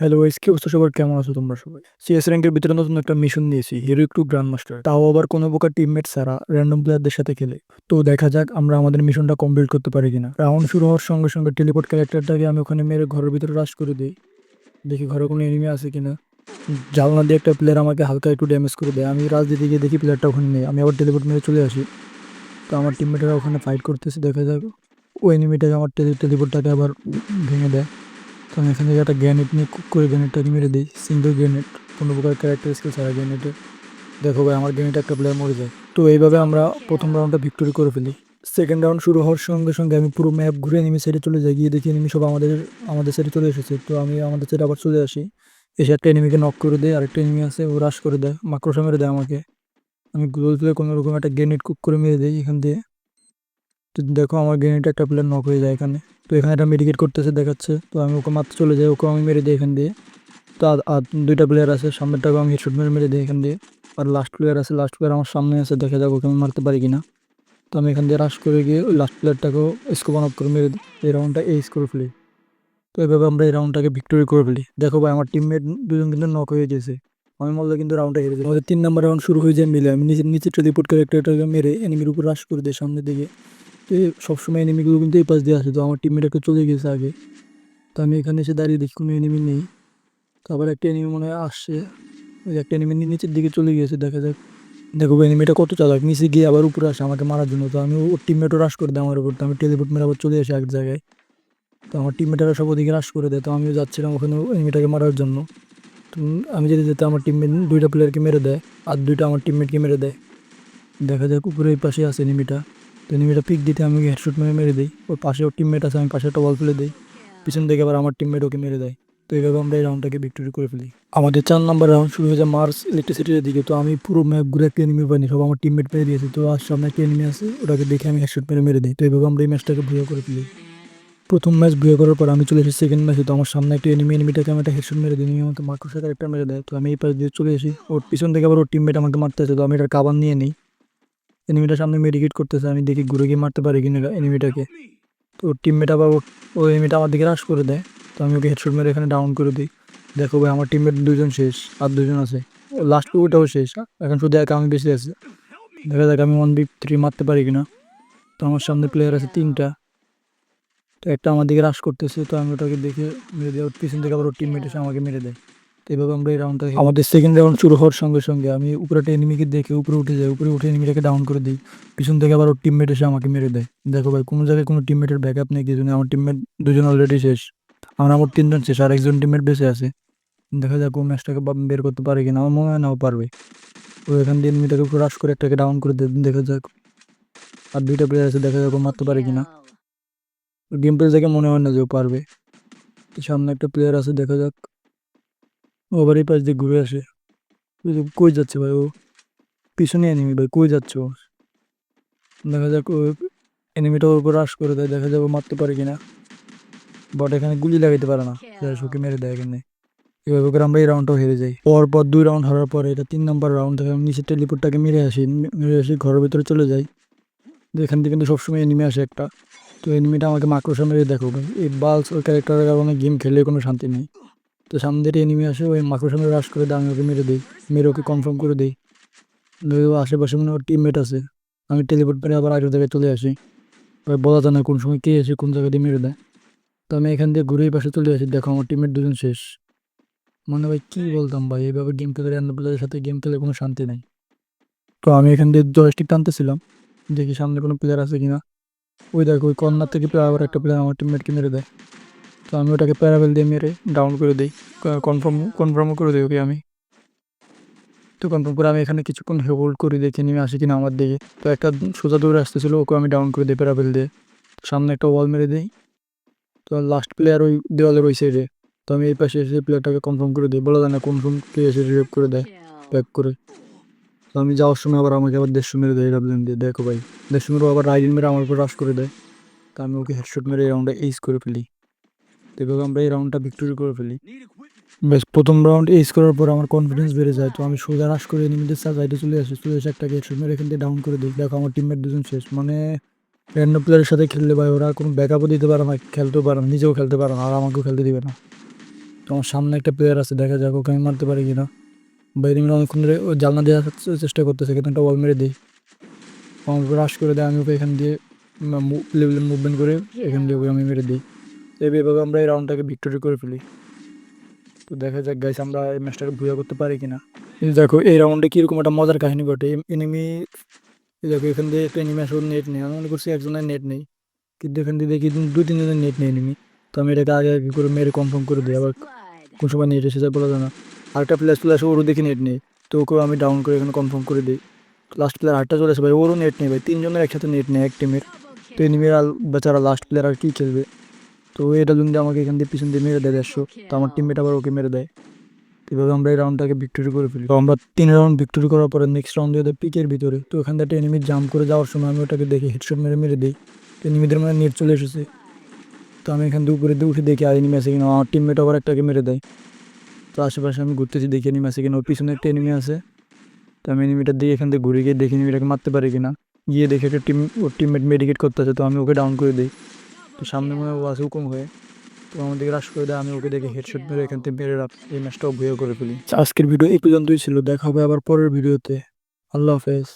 Hello guys কি অবস্থা সবার? কেমন আছো তোমরা সবাই? সিএস র্যাঙ্কের ভিতরে নতুন একটা মিশন নিয়েছি হিরো একটু গ্র্যান্ড মাস্টার তাও আবার কোনো প্রকার টিমমেট ছাড়া র্যান্ডম প্লেয়ারদের সাথে খেলে। তো দেখা যাক আমরা আমাদের মিশনটা কমপ্লিট করতে পারি কিনা। রাউন্ড শুরু হওয়ার সঙ্গে সঙ্গে টেলিপোর্ট ক্যারেক্টারটাকে আমি ওখানে মেরে ঘরের ভিতরে রাশ করে দিই। দেখি ঘরে কোনো এনিমি আছে কিনা। জালনা দিয়ে একটা প্লেয়ার আমাকে হালকা একটু ড্যামেজ করে দেয়। আমি রাজ দিতে গিয়ে দেখি প্লেয়ারটা ওখানে নেই। আমি আবার টেলিপোর্ট মেরে চলে আসি। তো আমার টিমমেটরা ওখানে ফাইট করতেছে, দেখা যাক। ওই এনিমিটাকে আমার টেলি টেলিপোর্টটাকে আবার ভেঙে দেয়। তো আমি এখান থেকে একটা গ্রেনেড নিয়ে কুক করে গ্রেনেডটাকে মেরে দিই। সিঙ্গেল গ্রেনেড, কোনো প্রকার ক্যারেক্টার স্কিল ছাড়া গ্রেনেডে। দেখো ভাই, আমার গ্রেনেড একটা প্লেয়ার মরে যায়। তো এইভাবে আমরা প্রথম রাউন্ডটা ভিক্টোরি করে ফেলি। সেকেন্ড রাউন্ড শুরু হওয়ার সঙ্গে সঙ্গে আমি পুরো ম্যাপ ঘুরে এনিমি সাইডে চলে যাই, গিয়ে দেখি এনিমি সব আমাদের আমাদের সাইডে চলে এসেছে। তো আমি আমাদের সাইডে আবার চলে আসি। এসে একটা এনিমিকে নক করে দেয়, আরেকটা এনিমি আছে, ও রাশ করে দেয় মাক্রোসা মেরে দেয় আমাকে। আমি গুগল প্লে কোনো রকম একটা গ্রেনেড কুক করে মেরে দিই এখান দিয়ে। তো দেখো আমার গ্রেনেড একটা প্লেয়ার নক হয়ে যায় এখানে। তো এখানে একটা মেডিকেট করতেছে, দেখাচ্ছে। তো আমি ওকে মারতে চলে যাই ওকে আমি মেরে দিই এখান দিয়ে। তো আর দুইটা প্লেয়ার আছে সামনেরটাকে আমি হেডশট মেরে মেরে দিই এখান দিয়ে। আর লাস্ট প্লেয়ার আছে লাস্ট প্লেয়ার আমার সামনে আছে, দেখা যাক ওকে আমি মারতে পারি কিনা। তো আমি এখান দিয়ে রাশ করে গিয়ে ওই লাস্ট প্লেয়ারটাকেও স্কোপ অন অফ করে মেরে দিই। এই রাউন্ডটা এই স্কোর ফেলি। তো এভাবে আমরা এই রাউন্ডটাকে ভিক্টোরি করে ফেলি। দেখো ভাই, আমার টিমমেট দুজন কিন্তু নক হয়ে গেছে। আমি বললে কিন্তু রাউন্ডটা হেরে যাই আমাদের তিন নম্বর রাউন্ড শুরু হয়ে যায় মিলে। আমি নিচে নিচে টেলিপোর্ট ক্যারেক্টারটাকে মেরে এনিমির উপর রাশ করে দিই সামনের দিকে। তো সবসময় এনিমিগুলো কিন্তু এই পাশ দিয়ে আসে, তো আমার টিমমেট একটা চলে গেছে আগে। তো আমি এখানে এসে দাঁড়িয়ে দেখি কোনো এনিমি নেই। তো আবার একটা এনিমি মনে হয় আসছে। ওই একটা এনিমি নিচের দিকে চলে গিয়েছে, দেখা যাক। দেখো এনিমিটা কত চালাক, নিচে গিয়ে আবার উপরে আসে আমাকে মারার জন্য। তো আমি ওর টিমমেটও রাশ করে দেয় আমার উপর। তো আমি টেলিপোর্ট মেরে আবার চলে আসি এক জায়গায়। তো আমার টিমমেটেরা সব ওদিকে রাশ করে দেয়, তো আমিও যাচ্ছিলাম ওখানে এনিমিটাকে মারার জন্য। তো আমি যেতে যেতে আমার টিমমেট দুইটা প্লেয়ারকে মেরে দেয়, আর দুইটা আমার টিমমেটকে মেরে দেয়। দেখা যাক উপরে এই পাশে আছে এনিমিটা তো এনিমিটা পিক দিতে আমি হেডশট মেরে মেরে দিই ওর পাশে ওর টিমমেট আছে আমি পাশে একটা বল ফেলে দিই পিছন থেকে আবার আমার টিমমেট ওকে মেরে দেয় তো এইভাবে আমরা এই রাউন্ডটাকে ভিক্টোরি করে ফেলি। আমাদের চার নাম্বার রাউন্ড শুরু হয়ে যায় মার্স ইলেকট্রিসিটির দিকে। তো আমি পুরো ম্যাপ ঘুরে একটা এনিমি পাইনি সব আমার টিমমেট মেরে দিয়েছে। তো আর সামনে একটা এনিমি আছে, ওটাকে দেখে আমি হেডশট মেরে মেরে দিই। তো এইভাবে আমরা এই ম্যাচটাকে ভুয়া করে ফেলি। প্রথম ম্যাচ ভুয়া করার পর আমি চলে এসেছি সেকেন্ড ম্যাচে তো আমার সামনে একটা এনিমি এনিমিটাকে আমি একটা হেডশট মেরে দিই। আমাকে মার্কোর সাথে একটা মেরে দেয়। তো আমি এই পাশ দিয়ে চলে আসি ওর পিছন থেকে আবার ওর টিমমেট আমাকে মারতে আছে তো আমি এটার কাবার নিয়ে নিই। এনিমিটার সামনে মেডিকেট করতেছে, আমি দেখি ঘুরে গিয়ে মারতে পারি কিনা এনিমিটাকে তো টিমমেট আবার ওই এনিমিটা আমার দিকে রাশ করে দেয়, তো আমি ওকে হেডশট মেরে এখানে ডাউন করে দিই। দেখো ভাই, আমার টিমমেট দুজন শেষ, আর দুজন আছে। লাস্ট ওটাও শেষ এখন শুধু একা আমি বেশি আছে। দেখা যাক আমি ওয়ান বি থ্রি মারতে পারি কিনা। তো আমার সামনে প্লেয়ার আছে তিনটা। তো একটা আমার দিকে রাশ করতেছে, তো আমি ওটাকে দেখে মেরে দিই, ওর পিছন থেকে আবার ওর টিমমেট এসে আমাকে মেরে দেয়। তো এইভাবে আমরা এই রাউন্ডটা আমাদের সেকেন্ড রাউন্ড শুরু হওয়ার সঙ্গে সঙ্গে আমি উপরে একটা এনিমিকে দেখে উপরে উঠে যাই উপরে উঠে এনিমিটাকে ডাউন করে দিই। পিছন থেকে আবার ওর টিমমেট এসে আমাকে মেরে দেয়। দেখো ভাই কোনো জায়গায় কোনো টিমমেটের ব্যাকআপ নেই কিছু নেই। আমার টিমমেট দুজন অলরেডি শেষ। আমার আমার তিনজন শেষ আর একজন টিমমেট বেঁচে আছে। দেখা যাক ও ম্যাচটাকে বা- বের করতে পারে কিনা। আমার মনে হয় না ও পারবে। ও এখান দিয়ে এনিমিটাকে পুরো রাশ করে একটাকে ডাউন করে দে- দেখা যাক। আর দুইটা প্লেয়ার আছে দেখা যাক ও মারতে পারে কিনা। গেম প্লে দেখে মনে হয় না যে ও পারবে। সামনে একটা প্লেয়ার আছে দেখা যাক। আবার এই পাশ দিয়ে ঘুরে আসে। কই যাচ্ছে ভাই ও? পিছনে এনিমি ভাই কই যাচ্ছে ও? দেখা যাক এনিমিটা ওর উপর রাশ করে দেয় দেখা ও মারতে পারে কিনা। বট এখানে গুলি লাগাইতে পারে না। ওকে মেরে দেয় এখানে। এভাবে করে আমরা এই রাউন্ডটাও হেরে যাই। পর পর দুই রাউন্ড হারার পরে এটা তিন নম্বর রাউন্ড থেকে আমি নিচের টেলিপোর্টটাকে মেরে আসি মেরে আসি ঘরের ভিতরে চলে যাই। তো এখান থেকে কিন্তু সবসময় এনিমি আসে একটা। তো এনিমিটা আমাকে মাকড়সা মেরে দেখো এই বালস ওই ক্যারেক্টারের কারণে গেম খেলে কোনো শান্তি নেই। তো সামনে দিয়ে এনিমি আসে, ওই মাকড়সা মেরে রাশ করে আমি ওকে মেরে দিই, মেরে ওকে কনফার্ম করে দিই। আশেপাশে মনে ওর টিমমেট আছে, আমি টেলিপোর্ট মেরে আবার আগের জায়গায় চলে আসি। এবার বলা যায় না কোন সময় কে এসে কোন জায়গা দিয়ে মেরে দেয়। তো আমি এখান দিয়ে ঘুরে পাশে চলে আসি, দেখো আমার টিমমেট দুজন শেষ। মানে ভাই কী বলতাম ভাই, এইভাবে গেম খেলে অন্য প্লেয়ারের সাথে গেম খেলে কোনো শান্তি নেই। তো আমি এখান দিয়ে জয়স্টিক টানতেছিলাম, দেখি সামনে কোনো প্লেয়ার আছে কিনা। ওই দেখো, ওই কর্নার থেকে আবার একটা প্লেয়ার আমার টিমমেটকে মেরে দেয়। তো আমি ওটাকে প্যারাবেল দিয়ে মেরে ডাউন করে দিই কনফার্ম কনফার্মও করে দিই ওকে আমি। তো কনফার্ম করে আমি এখানে কিছুক্ষণ হোল্ড করে দেখি নেমে আসি কিনা আমার দিকে। তো একটা সোজা দৌড়ে আসতেছিল ওকে আমি ডাউন করে দিই প্যারাবেল দিয়ে। সামনে একটা ওয়াল মেরে দিই। তো লাস্ট প্লেয়ার ওই দেওয়ালের ওই সাইডে তো আমি এই পাশে এসে প্লেয়ারটাকে কনফার্ম করে দিই, বলা যায় না কনফার্ম কোন প্লে এসে রিভ করে দেয় ব্যাক করে। তো আমি যাওয়ার সময় আবার আমাকে আবার দেড়শো মেরে দেয় ডাবলিন দিয়ে। দেখো ভাই, দেড়শো মেরে আবার রাইডিন মেরে আমার উপর রাশ করে দেয়। তো আমি ওকে হেডশট মেরে রাউন্ডে এইস করে ফেলি। এভাবে আমরা এই রাউন্ডটা ভিক্টোরি করে ফেলি। বেশ, প্রথম রাউন্ড এইস করার পর আমার কনফিডেন্স বেড়ে যায়, তো আমি সোজা রাশ করে এনিমিদের সাইডে চলে আসি, চলে এসে একটা গেট মেরে এখান থেকে ডাউন করে দিই। দেখো, আমার টিমমেট দুজন শেষ। মানে র্যান্ডম প্লেয়ারের সাথে খেললে ভাই, ওরা কোনো ব্যাকআপও দিতে পারে না, খেলতেও পারে না, নিজেও খেলতে পারে না, আর আমাকেও খেলতে দিবে না। তো আমার সামনে একটা প্লেয়ার আছে, দেখা যাক ওকে আমি মারতে পারি কিনা। বা এনিমিরা অনেকক্ষণ ধরে জালনা দেওয়ার চেষ্টা করতেছে, কিন্তু একটা ওয়াল মেরে দিই। আমাকে রাশ করে দেয়, আমি ওকে এখান দিয়ে মুভমেন্ট করে এখান দিয়ে ওকে আমি মেরে দিই। তো এইভাবে আমরা এই রাউন্ডটাকে ভিক্টোরি করে ফেলি। তো দেখা যাক গাইস আমরা এই ম্যাচটাকে ভুয়া করতে পারি কিনা। দেখো, এই রাউন্ডে কীরকম একটা মজার কাহিনী ঘটে। এনিমি দেখো, এখান দিয়ে একটা এনিমি আসলে নেট নেই। আমি মনে করছি একজনের নেট নেই, কিন্তু এখান দিয়ে দেখি দু তিনজনের নেট নেই এনিমি তো আমি এটাকে আগে আগে করে মেরে কনফার্ম করে দিই, আবার কোন সময় নেট এসে যায় বলা যায় না। আরেকটা প্লেয়ার প্লেয়ার আসে, ওরও দেখি নেট নেই। তো ওকেও আমি ডাউন করে এখানে কনফার্ম করে দিই। লাস্ট প্লেয়ার আটটা চলে আসে ভাই, ওরও নেট নেই ভাই। তিনজনের একসাথে নেট নেই, এক টিমের তো এনিমির বেচারা লাস্ট প্লেয়ার আর কী খেলবে? তো এটা যদি আমাকে এখান দিয়ে পিছন দিয়ে মেরে দেয় দেড়শো তো আমার টিমমেট আবার ওকে মেরে দেয়। এভাবে আমরা এই রাউন্ডটাকে ভিক্টোরি করে ফেলি। তো আমরা তিন রাউন্ড ভিক্টোরি করার পরে নেক্সট রাউন্ড দিয়ে দেয় পিকের ভিতরে। তো ওখান থেকে এনিমি জাম্প করে যাওয়ার সময় আমি ওটাকে দেখি হেডশট মেরে মেরে দিই। তো এনিমিদের মানে নেট চলে এসেছে। তো আমি এখান থেকে উপরে দিয়ে উঠে দেখি আর এনিমি আছে কিনা। আমার টিমমেট আবার একটাকে মেরে দেয়। তো আশেপাশে আমি ঘুরতেছি দেখি এনিমি আছে কিনা। ওর পিছনে একটা এনিমি আছে। তো আমি এনিমিটার দিকে এখান থেকে ঘুরে গিয়ে দেখি এনিমিটাকে মারতে পারি কিনা। গিয়ে দেখে একটা টিম ওর টিমমেট মেডিকেট করতে আছে তো আমি ওকে ডাউন করে দিই। সামনে মনে হয় আছে, হুকুম হয়ে। তো আমাদেরকে রাশ করে দেয় আমি ওকে দেখে হেডশট মেরে এখান থেকে মেরে এই ম্যাচটাও ভুয়ে করে ফেলি। আজকের ভিডিও এই পর্যন্তই ছিল, দেখা হবে আবার পরের ভিডিওতে আল্লাহ হাফেজ।